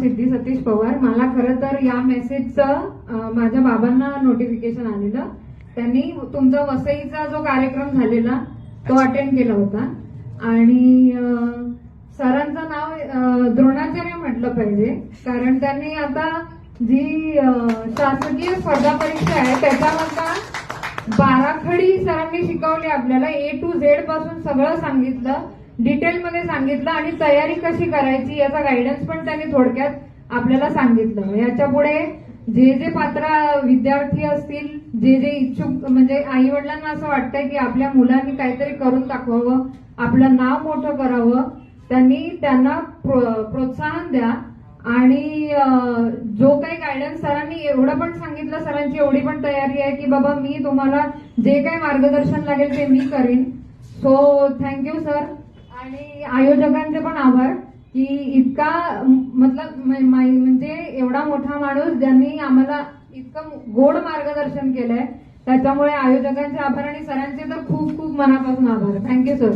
सिद्धी सतीश पवार. मला खरं तर या मेसेजचं माझ्या बाबांना नोटिफिकेशन आलेलं. त्यांनी तुमचा वसईचा जो कार्यक्रम झालेला तो अटेंड केला होता. आणि सरांचं नाव द्रोणाचार्य म्हटलं पाहिजे. कारण त्यांनी आता जी शासकीय स्पर्धा परीक्षा आहे त्याच्यामधला बाराखडी सरांनी शिकवली आपल्याला. ए टू झेडपासून सगळं सांगितलं. डिटेलमध्ये सांगितलं आणि तयारी कशी करायची याचा गायडन्स पण त्यांनी थोडक्यात आपल्याला सांगितलं. याच्यापुढे जे जे पात्र विद्यार्थी असतील जे जे इच्छुक म्हणजे आई वडिलांना असं वाटतंय की आपल्या मुलांनी काहीतरी करून दाखवावं आपलं नाव मोठं करावं त्यांनी त्यांना प्रो- प्रोत्साहन द्या. आणि जो काही गायडन्स सरांनी एवढं पण सांगितलं सरांची एवढी पण तयारी आहे की बाबा मी तुम्हाला जे काही मार्गदर्शन लागेल ते मी करीन. सो थँक्यू सर आणि आयोजकांचे पण आभार की इतका मतलब म्हणजे एवढा मोठा माणूस ज्यांनी आम्हाला इतकं गोड मार्गदर्शन केलंय त्याच्यामुळे आयोजकांचे आभार आणि सरांचे तर खूप खूप मनापासून आभार. Thank you sir